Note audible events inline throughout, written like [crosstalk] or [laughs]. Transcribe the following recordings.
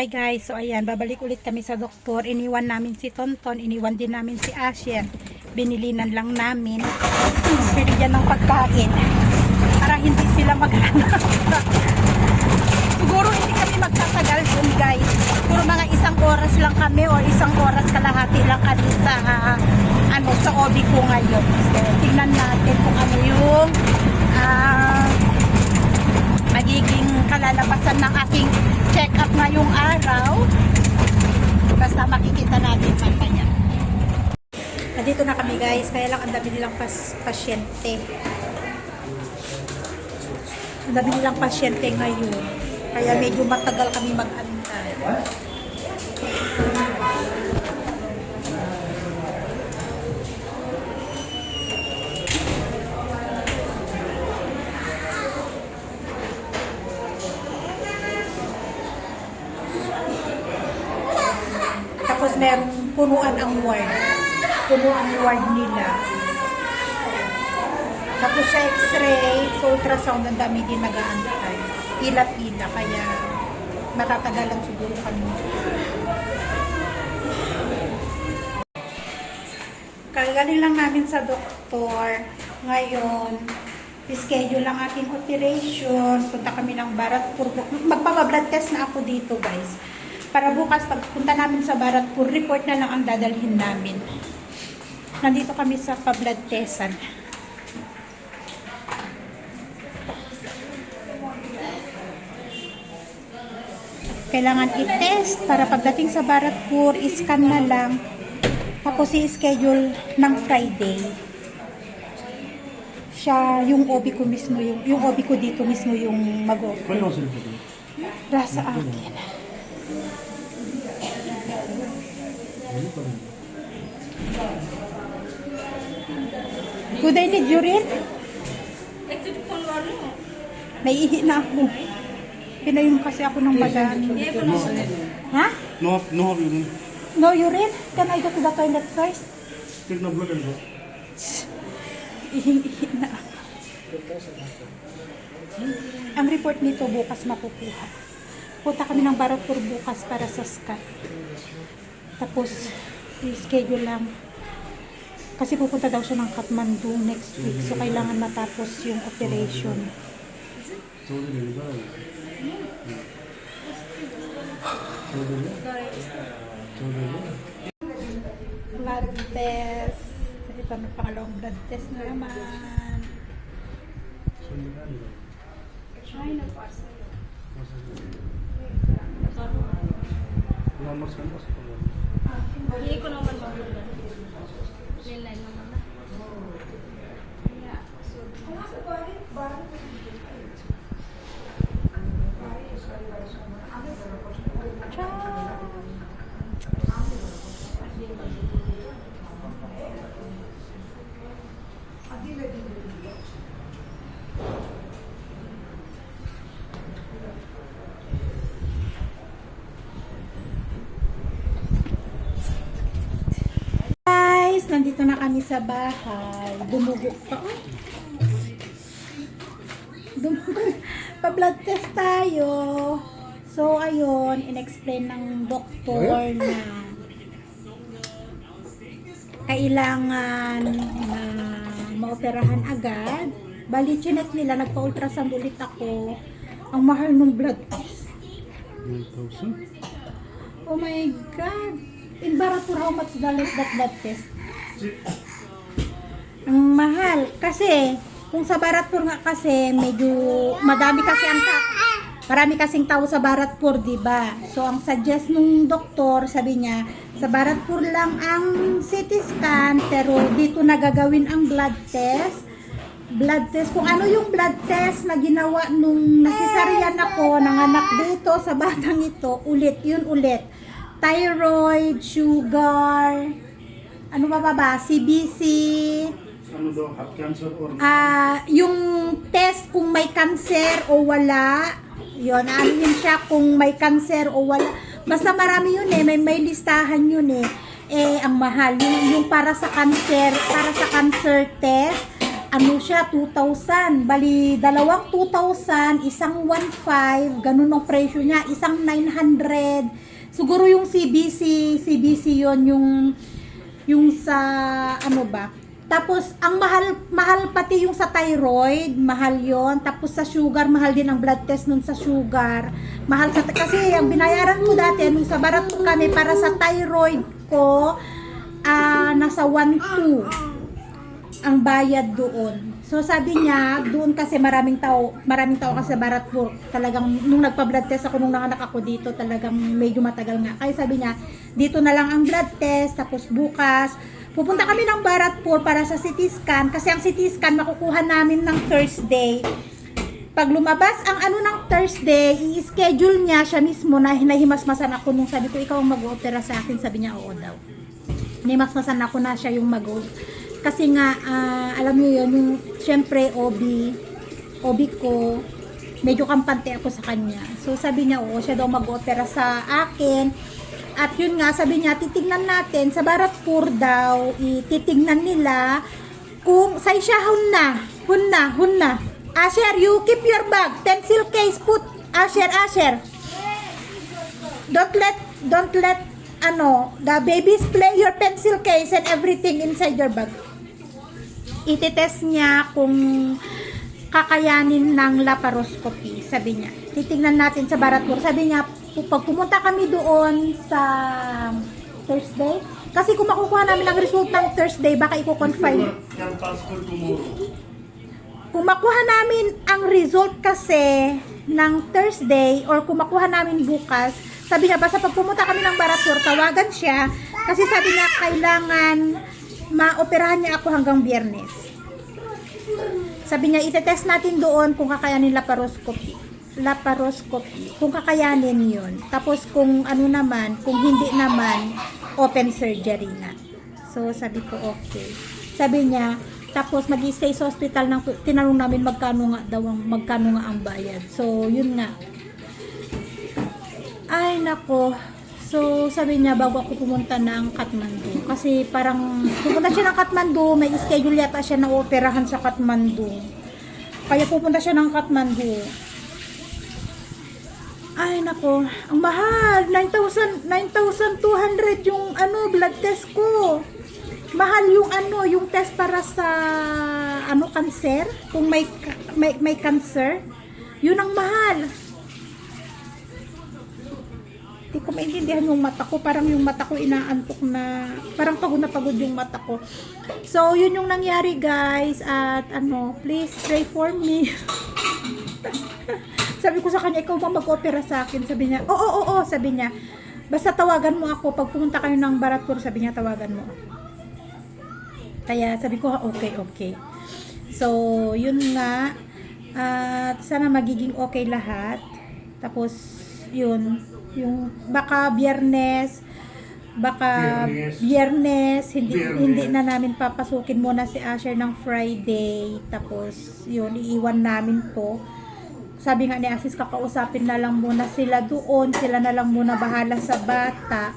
Hi guys, so ayan, babalik ulit kami sa doktor. Iniwan namin si Tonton, iniwan din namin si Asher. Binilinan lang namin. Binigyan ng pagkain. Para hindi sila maghanap. [laughs] Siguro hindi kami magtatagal dun guys. Siguro mga isang oras lang kami o isang oras kalahati lang kami sa ah, ano sa obi ko ngayon. So, tingnan natin kung ano yung ah, magiging kalalabasan ng aking check-up ngayong araw. Basta makikita natin mamaya. Nandito na kami guys, kaya lang ang dami nilang pas pasyente. Ang dami nilang pasyente ngayon. Kaya medyo matagal kami mag-antay. Merong punuan ang ward. Punuan ang ward nila. Tapos sa x-ray, sa ultrasound, ang dami din nag-aantay. Pila-pila, kaya matatagalan siguro kami. Kagaling lang namin sa doktor. Ngayon, schedule lang aking operation. Punta kami ng Baratpur. Magpapablood test na ako dito, guys. Para bukas, pagpunta namin sa Baratpur, report na lang ang dadalhin namin. Nandito kami sa pa-blood testan. Kailangan i-test para pagdating sa Baratpur, iscan na lang. Tapos i-schedule ng Friday. Siya, yung OB ko mismo, yung, yung OB ko dito mismo yung mag-open. Rasa akin. Good I need urine? Naiihi na ako. Pinayong kasi ako ng madami. Ha? No, no urine. No urine? Can I go to the toilet first? Take no blood and go. Ihing-ihi na ako. Ang report nito bukas makukuha. Punta kami ng Baratpur bukas para sa scan. Tapos, i-schedule lang. Kasi pupunta daw siya ng Kathmandu next week. So, kailangan matapos yung operation. Blood test. Ito na pangalawang blood test na naman. Try na parcel. Hindi ko naman mag-blood test magulat. Mainline naman na. Guys, nandito na kami sa bahay. Dumugo pa. Oh. Dumugo. [laughs] Pa-blood test tayo. So, ayun, in-explain ng doktor na kailangan na maoperahan agad. Bali, chinek nila, nagpa-ultrasound ulit ako. Ang mahal ng blood test. 9000 Oh my God! In Baratur, how much dollars that blood test? Ang mahal. Kasi, kung sa Baratpur nga kasi, medyo madami kasi ang ta marami kasing tao sa Baratpur, di ba? So, ang suggest nung doktor, sabi niya, sa Baratpur lang ang CT scan, pero dito na gagawin ang blood test. Blood test, kung ano yung blood test na ginawa nung nasisaryan ako, nanganak dito sa batang ito, ulit, yun ulit. Thyroid, sugar, ano ba ba ba, CBC, ano daw heart cancer or Ah, yung test kung may cancer o wala, yun, ano yun siya kung may cancer o wala. Basta marami yun eh, may, may listahan yun eh. Eh, ang mahal, yung, yung para sa cancer, para sa cancer test, ano siya, 2,000. Bali, dalawang 2,000, isang 1,500, ganun ang presyo niya, isang 900. Siguro yung CBC, CBC yon yung sa, ano ba, tapos, ang mahal, mahal pati yung sa thyroid, mahal yon Tapos sa sugar, mahal din ang blood test nun sa sugar. Mahal sa, kasi ang binayaran ko dati, nung sa barat ko kami, para sa thyroid ko, ah nasa 1,2 ang bayad doon. So sabi niya, doon kasi maraming tao, maraming tao kasi Baratpur. Talagang nung nagpa-blood test ako nung nanganak ako dito, talagang medyo matagal nga. Kaya sabi niya, dito na lang ang blood test, tapos bukas, pupunta kami ng Baratpur para sa CT scan kasi ang CT scan makukuha namin ng Thursday. Pag lumabas ang ano ng Thursday, i-schedule niya siya mismo na hinahimasmasan ako nung sabi ko, ikaw ang mag-opera sa akin. Sabi niya, oo daw. Hinahimasmasan ako na siya yung mag Kasi nga, ah, alam niyo yun, yung syempre, OB, OB ko, medyo kampante ako sa kanya. So sabi niya, oo, siya daw mag-opera sa akin. At yun nga, sabi niya, titignan natin, sa Baratpur daw, ititignan nila kung sa siya hun na, hun na, hun na. Asher, you keep your bag. Pencil case, put. Asher, Asher. Don't let, don't let, ano, the babies play your pencil case and everything inside your bag. Ititest niya kung kakayanin ng laparoscopy, sabi niya. Titingnan natin sa Baratpur. Sabi niya, pag pumunta kami doon sa Thursday, kasi kung makukuha namin ang result ng Thursday, baka i-confine. Kung makuha namin ang result kasi ng Thursday or kung makuha namin bukas, sabi niya, basta pag pumunta kami ng Baratur, tawagan siya kasi sabi niya, kailangan maoperahan niya ako hanggang biyernes. Sabi niya, itetest natin doon kung kakayanin laparoscopy. Laparoscopy. Kung kakayanin yun. Tapos kung ano naman, kung hindi naman, open surgery na. So, sabi ko, okay. Sabi niya, tapos mag stay sa hospital ng tinanong namin magkano nga daw ang magkano nga ang bayad. So, yun nga. Ay, nako. So, sabi niya, bago ako pumunta ng Kathmandu. Kasi parang, pupunta siya ng Kathmandu, may schedule yata siya na operahan sa Kathmandu. Kaya pupunta siya ng Kathmandu. Ay, nako. Ang mahal. 9,000, 9,200 yung ano, blood test ko. Mahal yung ano, yung test para sa ano, cancer. Kung may, may, may cancer. Yun ang mahal. Hindi ko maintindihan yung mata ko. Parang yung mata ko inaantok na, parang pagod na pagod yung mata ko. So, yun yung nangyari guys. At ano, please pray for me. [laughs] sabi ko sa kanya, ikaw ba mag-opera sa akin? Sabi niya, oo, oo, oo, sabi niya. Basta tawagan mo ako. Pag pumunta kayo ng Baratur, sabi niya, tawagan mo. Kaya sabi ko, okay, okay. So, yun nga. At sana magiging okay lahat. Tapos, yun. Yung baka biyernes, baka Biyernes. biyernes, hindi, Biyernes. hindi na namin papasukin muna si Asher ng Friday. Tapos, yun, iiwan namin to. Sabi nga ni Asis, kakausapin na lang muna sila doon. Sila na lang muna bahala sa bata.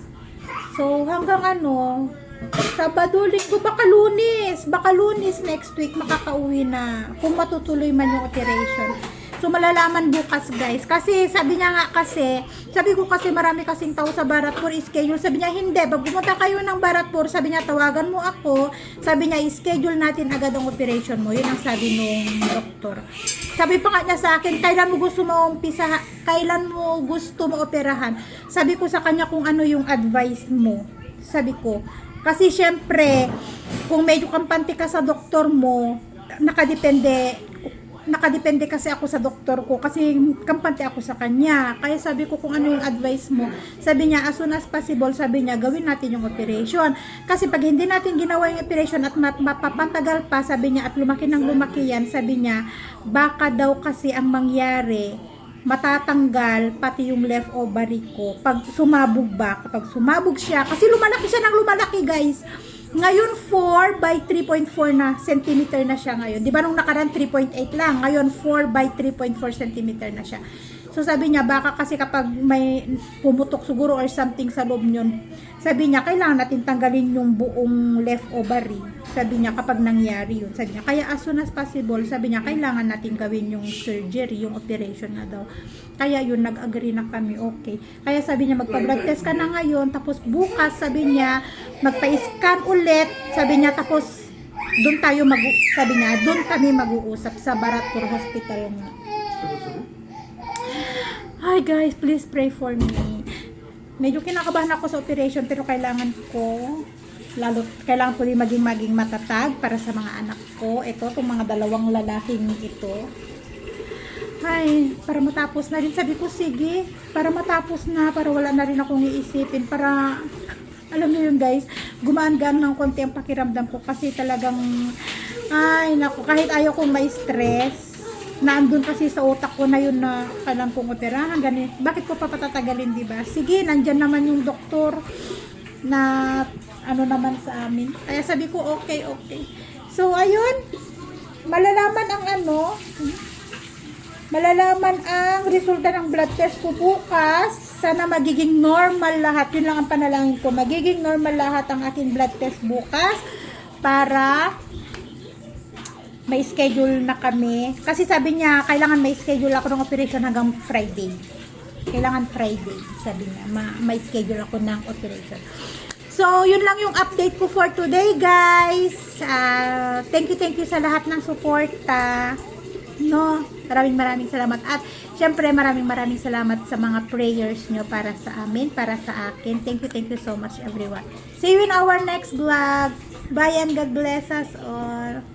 So, hanggang ano, Sabado, linggo, baka lunis. Baka lunis next week, makakauwi na. Kung matutuloy man yung operation. So, malalaman bukas, guys. Kasi, sabi niya nga kasi, sabi ko kasi marami kasing tao sa Baratpur schedule. Sabi niya, hindi. Pag pumunta kayo ng Baratpur, sabi niya, tawagan mo ako. Sabi niya, schedule natin agad ang operation mo. Yun ang sabi nung doktor. Sabi pa nga niya sa akin, kailan mo gusto mo umpisa, kailan mo gusto mo operahan? Sabi ko sa kanya kung ano yung advice mo. Sabi ko, kasi syempre, kung medyo kampante ka sa doktor mo, nakadepende, nakadepende kasi ako sa doktor ko kasi kampante ako sa kanya. Kaya sabi ko kung ano yung advice mo. Sabi niya, as soon as possible, sabi niya, gawin natin yung operation. Kasi pag hindi natin ginawa yung operation at map- mapapatagal pa, sabi niya, at lumaki ng lumaki yan, sabi niya, baka daw kasi ang mangyari, matatanggal pati yung left ovary ko pag sumabog ba kapag sumabog siya kasi lumalaki siya ng lumalaki guys ngayon 4 by 3.4 na centimeter na siya ngayon. Di ba nung nakaraan 3.8 lang? Ngayon 4 by 3.4 centimeter na siya So sabi niya, baka kasi kapag may pumutok siguro or something sa loob yun, sabi niya, kailangan natin tanggalin yung buong left ovary. Sabi niya, kapag nangyari yun. Sabi niya, kaya as soon as possible, sabi niya, kailangan natin gawin yung surgery, yung operation na daw. Kaya yun, nag-agree na kami, okay. Kaya sabi niya, magpa-blood test ka na ngayon, tapos bukas, sabi niya, magpa-scan ulit, sabi niya, tapos doon tayo mag sabi niya, doon kami mag-uusap sa Baratur Hospital nga. Hi guys, please pray for me. Medyo kinakabahan ako sa operation pero kailangan ko lalo kailangan ko din maging maging matatag para sa mga anak ko. Ito, itong mga dalawang lalaking ito. Ay, para matapos na rin. Sabi ko, sige, para matapos na, para wala na rin akong iisipin, para, alam niyo yun guys, gumaan-gaan ng konti ang pakiramdam ko kasi talagang, ay, naku, kahit ayaw kong may stress, naandun kasi sa utak ko na yun na kailangan kong operahan, ganun. Bakit ko pa patatagalin, di ba? Sige, nandyan naman yung doktor na ano naman sa amin. Kaya sabi ko, okay, okay. So, ayun, malalaman ang ano, malalaman ang resulta ng blood test ko bukas. Sana magiging normal lahat. Yun lang ang panalangin ko. Magiging normal lahat ang aking blood test bukas para may schedule na kami. Kasi sabi niya, kailangan may schedule ako ng operation hanggang Friday. Kailangan Friday, sabi niya. Ma- may schedule ako ng operation. So, yun lang yung update ko for today, guys. Ah, thank you, thank you sa lahat ng suporta. No, maraming maraming salamat. At, syempre, maraming maraming salamat sa mga prayers nyo para sa amin, para sa akin. Thank you, thank you so much, everyone. See you in our next vlog. Bye and God bless us all.